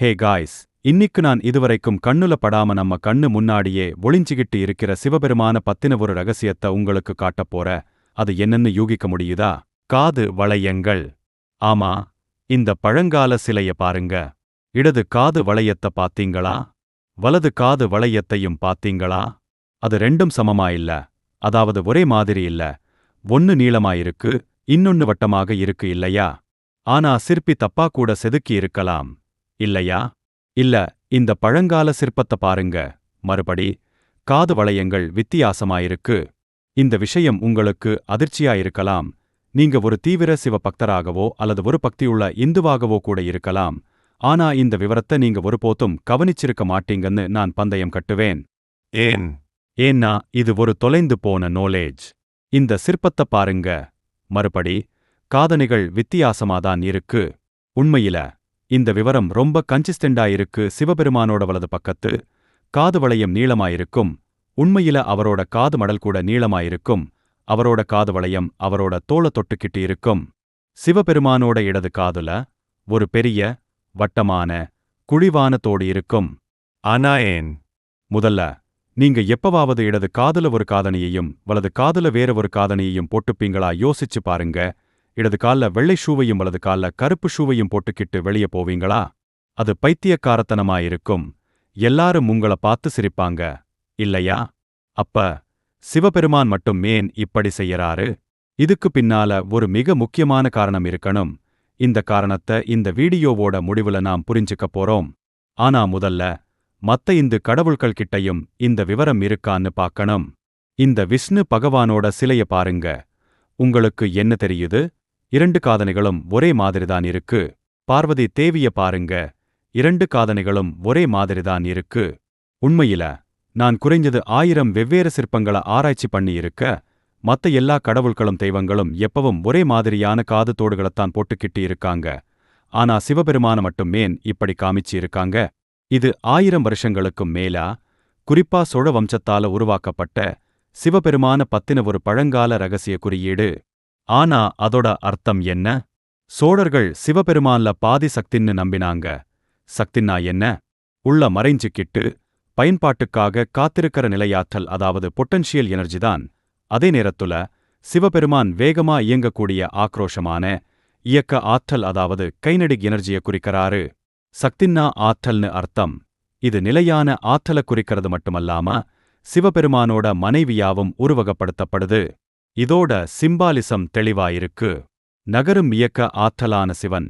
Hey guys இன்னிக்கு நான் இதுவரைக்கும் கண்ணுல படாம நம்ம கண்ணு முன்னாடியே ஒளிஞ்சிக்கிட்டு இருக்கிற சிவபெருமான பத்தின ஒரு ரகசியத்தை உங்களுக்கு காட்டப் போற அது என்னன்னு யூகிக்க முடியுதா? காது வளையங்கள். ஆமா இந்த பழங்கால சிலைய பாருங்க. இடது காது வளையத்த பாத்தீங்களா வலது காது வளையத்தையும் பாத்தீங்களா அது ரெண்டும் சமமா இல்ல? அதாவது ஒரே மாதிரி இல்ல. ஒன்னு நீளமாயிருக்கு இன்னொன்னு வட்டமாக இருக்கு இல்லையா? ஆனா சிற்பி தப்பா கூட செதுக்கி இருக்கலாம். இல்லையா? இல்ல இந்த பழங்கால சிற்பத்த பாருங்க. மறுபடி காது வளையங்கள் வித்தியாசமாயிருக்கு. இந்த விஷயம் உங்களுக்கு அதிர்ச்சியா இருக்கலாம் நீங்க ஒரு தீவிர சிவ பக்தராகவோ அல்லது ஒரு பக்தியுள்ள இந்துவாகவோ கூட இருக்கலாம். ஆனா இந்த விவரத்தை நீங்க ஒருபோதும் கவனிச்சிருக்க மாட்டீங்கன்னு நான் பந்தயம் கட்டுவேன். ஏன்? ஏன்னா இது ஒரு தொலைந்து போன நோலேஜ் இந்த சிற்பத்த பாருங்க. மறுபடி காதணிகள் வித்தியாசமாதான் இருக்கு. உண்மையில இந்த விவரம் ரொம்ப கன்சிஸ்டண்டா இருக்கு சிவபெருமானோட வலது பக்கத்து. காது வளையம் நீளமாயிருக்கும். உண்மையில அவரோட காது மடல் கூட நீளமாயிருக்கும். அவரோட காது வளையம் அவரோட தோள தொட்டுக்கிட்டு இருக்கும் சிவபெருமானோட இடது காதுல ஒரு பெரிய வட்டமான குழிவான தோடு இருக்கும். ஆனா ஏன்? முதல்ல நீங்க எப்பவாவது இடது காதுல ஒரு காதணியையும் வலது காதுல வேற ஒரு காதணியையும் போட்டுப்பீங்களா? யோசிச்சு பாருங்க. இடது கால்ல வெள்ளை ஷூவையும் வலது கால்ல கருப்பு ஷூவையும் போட்டுக்கிட்டு வெளியே போவீங்களா? அது பைத்தியக்காரத்தனமாயிருக்கும். எல்லாரும் உங்கள பார்த்து சிரிப்பாங்க. இல்லையா? அப்ப சிவபெருமான் மட்டும் ஏன் இப்படி செய்யறாரு? இதுக்கு பின்னால ஒரு மிக முக்கியமான காரணம் இருக்கணும். இந்த காரணத்தை இந்த வீடியோவோட முடிவுல நாம் புரிஞ்சுக்க போறோம். ஆனா முதல்ல மத்த இந்து கடவுள்கள் கிட்டயும் இந்த விவரம் இருக்கான்னு பார்க்கணும். இந்த விஷ்ணு பகவானோட சிலைய பாருங்க. உங்களுக்கு என்ன தெரியுது? இரண்டு காதணிகளும் ஒரே மாதிரிதான் இருக்கு. பார்வதி தேவிய பாருங்க. இரண்டு காதணிகளும் ஒரே மாதிரிதான் இருக்கு. உண்மையில நான் குறைஞ்சது ஆயிரம் வெவ்வேறு சிற்பங்கள ஆராய்ச்சி பண்ணி இருக்க மத்த எல்லா கடவுள்களும் தெய்வங்களும் எப்பவும் ஒரே மாதிரியான காது தோடுகளைத்தான் போட்டுக்கிட்டு இருக்காங்க ஆனா சிவபெருமான மட்டும் இப்படி காமிச்சு இருக்காங்க இது ஆயிரம் வருஷங்களுக்கும் மேலா? குறிப்பா சோழ வம்சத்தால உருவாக்கப்பட்ட சிவபெருமான பத்தின ஒரு பழங்கால ரகசிய குறியீடு. ஆனா அதோட அர்த்தம் என்ன? சோழர்கள் சிவபெருமான்ல பாதி சக்தின்னு நம்பினாங்க. சக்தின்னா என்ன? உள்ள மறைஞ்சுக்கிட்டு பயன்பாட்டுக்காக காத்திருக்கிற நிலையாற்றல் அதாவது பொட்டன்ஷியல் எனர்ஜி தான். அதே நேரத்துல சிவபெருமான் வேகமா இயங்கக்கூடிய ஆக்ரோஷமான இயக்க ஆற்றல் அதாவது கைநடிக் எனர்ஜியை குறிக்கறாரு. சக்தின்னா ஆற்றல்னு அர்த்தம். இது நிலையான ஆற்றல குறிக்கிறது மட்டுமல்லாம சிவபெருமானோட மனைவியாவும் உருவகப்படுத்தப்படுது. இதோட சிம்பாலிசம் தெளிவாயிருக்கு. நகரும் இயக்க ஆற்றலான சிவன்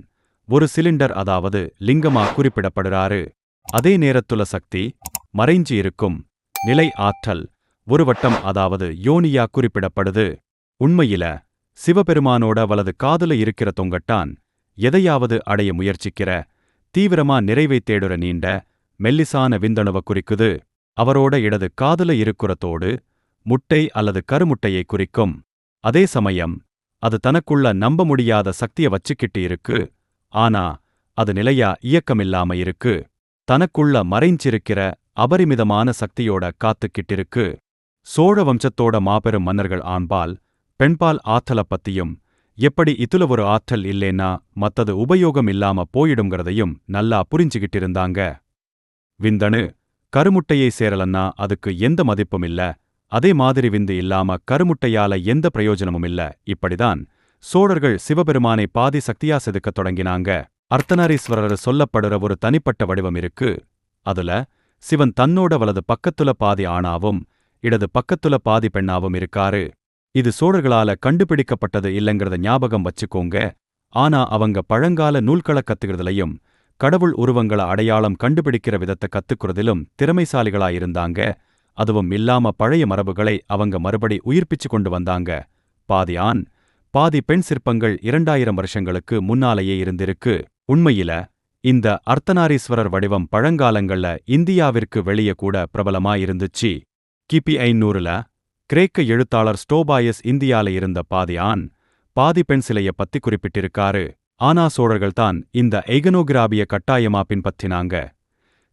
ஒரு சிலிண்டர் அதாவது லிங்கமா குறிப்பிடப்படுறாரு. அதே நேரத்துல சக்தி மறைஞ்சு இருக்கும். நிலை ஆற்றல் ஒரு வட்டம் அதாவது யோனியா குறிப்பிடப்படுது. உண்மையில சிவபெருமானோட வலது காதுல இருக்கிற தொங்கட்டான் எதையாவது அடைய முயற்சிக்கிற தீவிரமா நிறைவை தேடுற நீண்ட மெல்லிசான விந்தணுவ குறிக்குது. அவரோட இடது காதுல இருக்கிறதோடு முட்டை அல்லது கருமுட்டையை குறிக்கும். அதே சமயம் அது தனக்குள்ள நம்ப முடியாத சக்திய வச்சுக்கிட்டு இருக்கு. ஆனா அது நிலையா இயக்கமில்லாம இருக்கு. தனக்குள்ள மறைஞ்சிருக்கிற அபரிமிதமான சக்தியோட காத்துக்கிட்டிருக்கு. சோழ வம்சத்தோட மாபெரும் மன்னர்கள் ஆண்பால் பெண்பால் ஆற்றல பத்தியும் எப்படி இதுல ஒரு ஆற்றல் இல்லேன்னா மத்தது உபயோகம் இல்லாம போயிடுங்கிறதையும் நல்லா புரிஞ்சுகிட்டிருந்தாங்க விந்தனு விந்தணு கருமுட்டையை சேரலன்னா அதுக்கு எந்த மதிப்பும் இல்ல. அதே மாதிரி விந்து இல்லாம கருமுட்டையால எந்த பிரயோஜனமும் இல்ல. இப்படிதான் சோழர்கள் சிவபெருமானை பாதி சக்தியா செதுக்கத் தொடங்கினாங்க. அர்த்தநாரீஸ்வரர் சொல்லப்படுற ஒரு தனிப்பட்ட வடிவம் இருக்கு. அதுல சிவன் தன்னோட வலது பக்கத்துல பாதி ஆணாவும் இடது பக்கத்துல பாதி பெண்ணாவும் இருக்காரு. இது சோழர்களால கண்டுபிடிக்கப்பட்டது இல்லைங்கிறத ஞாபகம் வச்சுக்கோங்க. ஆனா அவங்க பழங்கால நூல்கள கத்துக்கிறதுலயும் கடவுள் உருவங்கள அடையாளம் கண்டுபிடிக்கிற விதத்தை கத்துக்கிறதிலும் திறமைசாலிகளாயிருந்தாங்க. அதுவும் இல்லாம பழைய மரபுகளை அவங்க மறுபடி உயிர்ப்பிச்சு கொண்டு வந்தாங்க. பாதி ஆண் பாதி பெண் சிற்பங்கள் இரண்டாயிரம் வருஷங்களுக்கு முன்னாலேயே இருந்திருக்கு. உண்மையில இந்த அர்த்தநாரீஸ்வரர் வடிவம் பழங்காலங்கள்ல இந்தியாவிற்கு வெளியே கூட பிரபலமா இருந்துச்சு. கிபி ஐநூறுல கிரேக்க எழுத்தாளர் ஸ்டோபாயஸ் இந்தியால இருந்த பாதி ஆண் பாதி பெண் சிலைய பத்தி குறிப்பிட்டிருக்காரு. ஆனா சோழர்கள் தான் இந்த எய்கனோகிராபிய கட்டாயமா பின்பற்றினாங்க.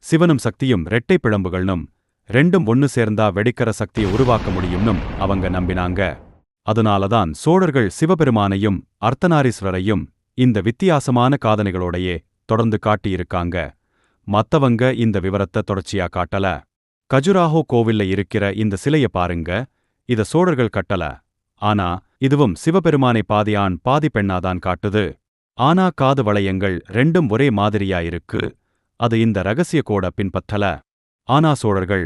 சிவனும் சக்தியும் இரட்டை பிழம்புகள்னும் ரெண்டும் ஒன்னு சேர்ந்தா வெடிக்கிற சக்தியை உருவாக்க முடியும்னும் அவங்க நம்பினாங்க. அதனாலதான் சோழர்கள் சிவபெருமானையும் அர்த்தநாரீஸ்வரரையும் இந்த வித்தியாசமான காதனைகளோடையே தொடர்ந்து காட்டியிருக்காங்க. மத்தவங்க இந்த விவரத்தை தொடர்ச்சியா காட்டல. கஜுராஹோ கோவில்ல இருக்கிற இந்த சிலைய பாருங்க. இத சோழர்கள் கட்டல. ஆனா இதுவும் சிவபெருமானை பாதியான் பாதி பெண்ணாதான் காட்டுது. ஆனா காது வளையங்கள் ரெண்டும் ஒரே மாதிரியா இருக்கு. அது இந்த ரகசிய கோட பின்பற்றல. ஆனா சோழர்கள்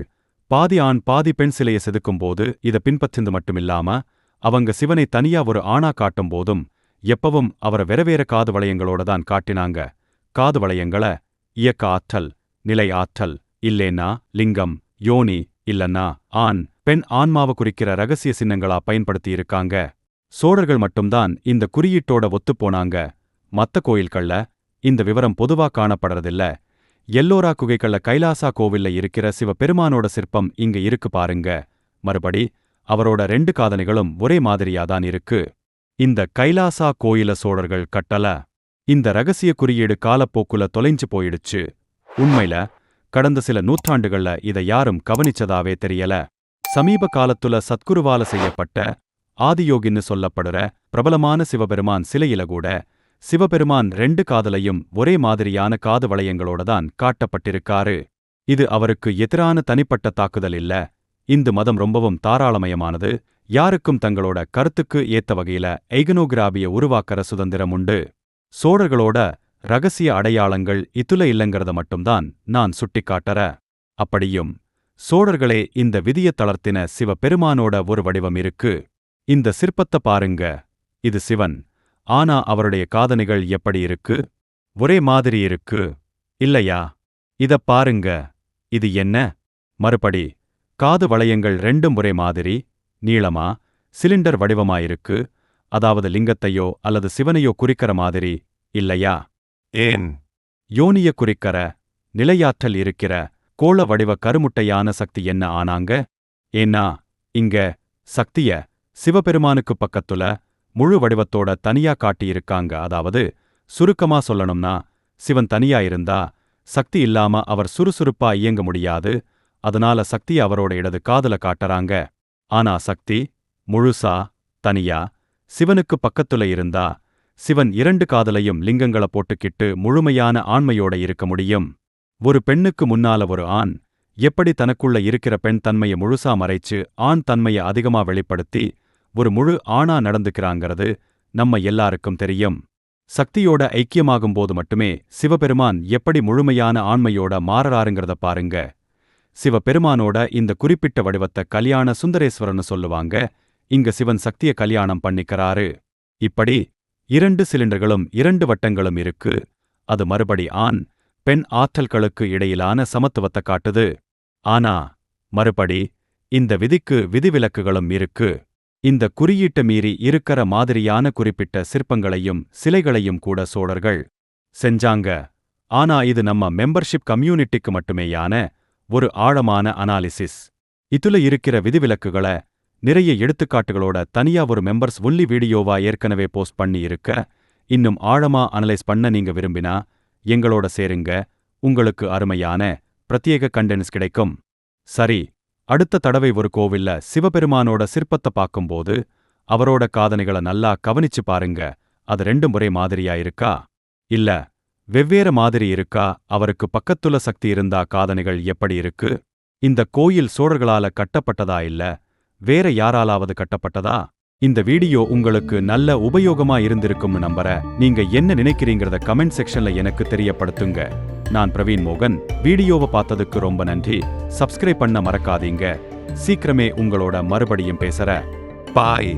பாதி ஆண் பாதி பெண் சிலைய செதுக்கும்போது இத பின்பற்றிந்து மட்டுமில்லாம அவங்க சிவனை தனியா ஒரு ஆணா காட்டும் போதும் எப்பவும் அவர வெறவேற காது வளையங்களோட தான் காட்டினாங்க. காது வளையங்கள இயக்க ஆற்றல் நிலை ஆற்றல் இல்லேன்னா லிங்கம் யோனி இல்லன்னா ஆண் பெண் ஆன்மாவ குறிக்கிற ரகசிய சின்னங்களா பயன்படுத்தி இருக்காங்க. சோழர்கள் மட்டும்தான் இந்த குறியீட்டோட ஒத்துப்போனாங்க மத்த கோயில்கள்ல இந்த விவரம் பொதுவா காணப்படுறதில்ல. எல்லோரா குகைக்கள்ள கைலாசா கோவில்ல இருக்கிற சிவபெருமானோட சிற்பம் இங்க இருக்கு பாருங்க. மறுபடி அவரோட ரெண்டு காதணிகளும் ஒரே மாதிரியாதான் இருக்கு. இந்த கைலாசா கோயில சோழர்கள் கட்டல. இந்த ரகசிய குறியீடு காலப்போக்குல தொலைஞ்சு போயிடுச்சு. உண்மையில கடந்த சில நூற்றாண்டுகள்ல இத யாரும் கவனிச்சதாவே தெரியல. சமீப காலத்துல சத்குருவால செய்யப்பட்ட ஆதியோகின்னு சொல்லப்படுற பிரபலமான சிவபெருமான் சிலையில கூட சிவபெருமான் ரெண்டு காதலையும் ஒரே மாதிரியான காது வளையங்களோட தான் காட்டப்பட்டிருக்காரு. இது அவருக்கு எதிரான தனிப்பட்ட தாக்குதல் இல்ல. இந்து மதம் ரொம்பவும் தாராளமயமானது. யாருக்கும் தங்களோட கருத்துக்கு ஏத்த வகையில ஐகனோகிராபிய உருவாக்கற சுதந்திரம் உண்டு. சோழர்களோட ரகசிய அடையாளங்கள் இத்துல இல்லங்கிறத மட்டும்தான் நான் சுட்டிக்காட்டற. அப்படியும் சோழர்களே இந்த விதிய தளர்த்தின சிவபெருமானோட ஒரு வடிவம் இருக்கு. இந்த சிற்பத்தை பாருங்க. இது சிவன். ஆனா அவருடைய காதணிகள் எப்படி இருக்கு? ஒரே மாதிரி இருக்கு. இல்லையா? இதப் பாருங்க. இது என்ன? மறுபடி காது வளையங்கள் ரெண்டும் ஒரே மாதிரி நீளமா சிலிண்டர் வடிவமாயிருக்கு அதாவது லிங்கத்தையோ அல்லது சிவனையோ குறிக்கிற மாதிரி இல்லையா? ஏன்? யோனிய குறிக்கிற நிலையாற்றல் இருக்கிற கோள வடிவ கருமுட்டையான சக்தி என்ன ஆனாங்க? ஏன்னா இங்க சக்திய சிவபெருமானுக்கு பக்கத்துல முழு வடிவத்தோட தனியா காட்டியிருக்காங்க. அதாவது சுருக்கமா சொல்லணும்னா சிவன் தனியா இருந்தா சக்தி இல்லாம அவர் சுறுசுறுப்பா இயங்க முடியாது. அதனால சக்தி அவரோட இடது காதுல காட்டறாங்க. ஆனா சக்தி முழுசா தனியா சிவனுக்கு பக்கத்துல இருந்தா சிவன் இரண்டு காதலையும் லிங்கங்கள போட்டுக்கிட்டு முழுமையான ஆண்மையோட இருக்க முடியும். ஒரு பெண்ணுக்கு முன்னால ஒரு ஆண் எப்படி தனக்குள்ள இருக்கிற பெண் தன்மைய முழுசா மறைச்சு ஆண் தன்மைய அதிகமா வெளிப்படுத்தி ஒரு முழு ஆணா நடந்துக்கிறாங்கிறது நம்ம எல்லாருக்கும் தெரியும். சக்தியோட ஐக்கியமாகும் போது மட்டுமே சிவபெருமான் எப்படி முழுமையான ஆண்மையோட மாறறாருங்கிறத பாருங்க. சிவபெருமானோட இந்த குறிப்பிட்ட வடிவத்தை கல்யாண சுந்தரேஸ்வரன்னு சொல்லுவாங்க. இங்க சிவன் சக்திய கல்யாணம் பண்ணிக்கிறாரு. இப்படி இரண்டு சிலிண்டர்களும் இரண்டு வட்டங்களும் இருக்கு. அது மறுபடி ஆண் பெண் ஆற்றல்களுக்கு இடையிலான சமத்துவத்தை காட்டுது. ஆனா மறுபடி இந்த விதிக்கு விதிவிலக்குகளும் இருக்கு. இந்த குறியீட்டு மீறி இருக்கற மாதிரியான குறிப்பிட்ட சிற்பங்களையும் சிலைகளையும் கூட சோழர்கள் செஞ்சாங்க. ஆனா இது நம்ம மெம்பர்ஷிப் கம்யூனிட்டிக்கு மட்டுமேயான ஒரு ஆழமான அனாலிசிஸ் இதுல இருக்கிற விதிவிலக்குகள நிறைய எடுத்துக்காட்டுகளோட தனியா ஒரு மெம்பர்ஸ் ஒல்லி வீடியோவா ஏற்கனவே போஸ்ட் பண்ணி இருக்க இன்னும் ஆழமா அனலைஸ் பண்ண நீங்க விரும்பினா எங்களோட சேருங்க. உங்களுக்கு அருமையான பிரத்யேக கண்டென்ஸ் கிடைக்கும். சரி அடுத்த தடவை ஒரு கோவில்ல சிவபெருமானோட சிற்பத்தை பார்க்கும்போது அவரோட காதனைகளை நல்லா கவனிச்சு பாருங்க. அது ரெண்டு முறை மாதிரியா இருக்கா? இல்ல வெவ்வேறு மாதிரி இருக்கா? அவருக்கு பக்கத்துல சக்தி இருந்தா காதனைகள் எப்படி இருக்கு? இந்த கோயில் சோழர்களால கட்டப்பட்டதா இல்ல வேற யாராலாவது கட்டப்பட்டதா? இந்த வீடியோ உங்களுக்கு நல்ல உபயோகமா இருந்திருக்கும்னு நம்புற. நீங்க என்ன நினைக்கிறீங்கிறத கமெண்ட் செக்ஷன்ல எனக்கு தெரியப்படுத்துங்க. நான் பிரவீன் மோகன். வீடியோவை பார்த்ததுக்கு ரொம்ப நன்றி. சப்ஸ்கிரைப் பண்ண மறக்காதீங்க. சீக்கிரமே உங்களோட மறுபடியும் பேசுற. பாய்